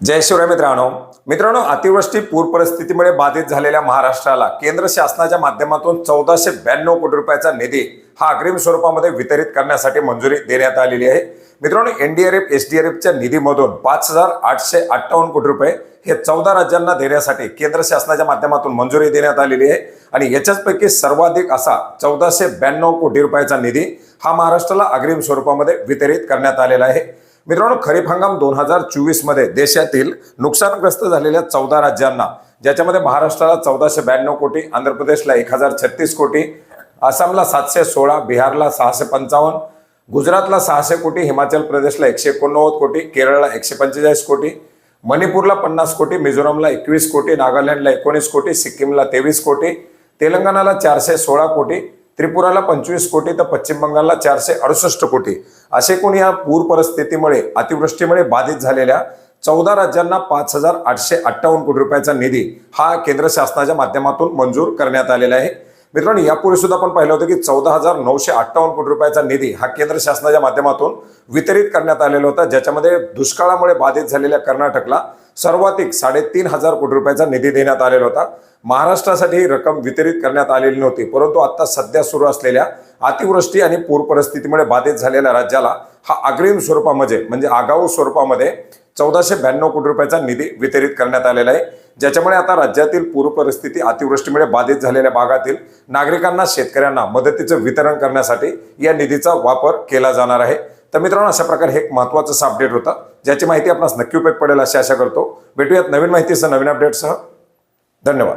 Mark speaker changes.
Speaker 1: जय शिवराय मित्रांनो. मित्रांनो अतिवृष्टी पूर परिस्थितीमुळे बाधित झालेल्या महाराष्ट्राला केंद्र शासनाच्या माध्यमातून चौदाशे ब्याण्णव कोटी रुपयाचा निधी हा अग्रिम स्वरूपामध्ये वितरित करण्यासाठी मंजुरी देण्यात आलेली आहे. मित्रांनो एनडीआरएफ एसडीआरएफच्या निधीमधून पाच हजार आठशे अठ्ठावन्न कोटी रुपये हे चौदा राज्यांना देण्यासाठी केंद्र शासनाच्या माध्यमातून मंजुरी देण्यात आलेली आहे. आणि याच्याचपैकी सर्वाधिक असा चौदाशे ब्याण्णव कोटी रुपयाचा निधी हा महाराष्ट्राला अग्रिम स्वरूपामध्ये वितरित करण्यात आलेला आहे. मित्रांनो खरीप हंगाम दोन हजार चोवीसमध्ये देशातील नुकसानग्रस्त झालेल्या चौदा राज्यांना ज्याच्यामध्ये महाराष्ट्राला चौदाशे ब्याण्णव कोटी आंध्र प्रदेशला एक हजार छत्तीस कोटी आसामला सातशे सोळा बिहारला सहाशे पंचावन्न गुजरातला सहाशे कोटी हिमाचल प्रदेशला एकशे एकोणनव्वद कोटी केरळला एकशे पंचेचाळीस कोटी मणिपूरला पन्नास कोटी मिझोरामला एकवीस कोटी नागालँडला एकोणीस कोटी सिक्कीमला तेवीस कोटी तेलंगणाला चारशे सोळा कोटी त्रिपुराला पंचवीस कोटी तर पश्चिम बंगालला चारशे अडुसष्ट कोटी. असे एकूण या पूर परिस्थितीमुळे अतिवृष्टीमुळे बाधित झालेल्या चौदा राज्यांना पाच हजार आठशे अठ्ठावन्न कोटी रुपयाचा निधी हा केंद्र शासनाच्या माध्यमातून मंजूर करण्यात आलेला आहे. मित्रांनो यापूर्वी सुद्धा आपण पाहिलं होतं की चौदा हजार नऊशे अठ्ठावन्न कोटी रुपयाचा निधी हा केंद्र शासनाच्या माध्यमातून वितरित करण्यात आलेला होता ज्याच्यामध्ये दुष्काळामुळे बाधित झालेल्या कर्नाटकला सर्वाधिक साडेतीन हजार कोटी रुपयाचा निधी देण्यात आलेला होता. महाराष्ट्रासाठी ही रक्कम वितरित करण्यात आलेली नव्हती परंतु आता सध्या सुरू असलेल्या अतिवृष्टी आणि पूर परिस्थितीमुळे बाधित झालेल्या राज्याला हा अग्रिम स्वरूपामध्ये म्हणजे आगाऊ स्वरूपामध्ये चौदाशे ब्याण्णव कोटी रुपयाचा निधी वितरित करण्यात आलेला आहे. ज्याच्यामुळे आता राज्यातील पूर परिस्थिती अतिवृष्टीमुळे बाधित झालेल्या भागातील नागरिकांना शेतकऱ्यांना मदतीचं वितरण करण्यासाठी या निधीचा वापर केला जाणार आहे. तर मित्रांनो अशा प्रकारे हे एक महत्वाचं अपडेट होतं ज्याची माहिती आपणास नक्की उपयोग पडेल अशी आशा करतो. भेटूयात नवीन माहितीसह नवीन अपडेटसह धन्यवाद.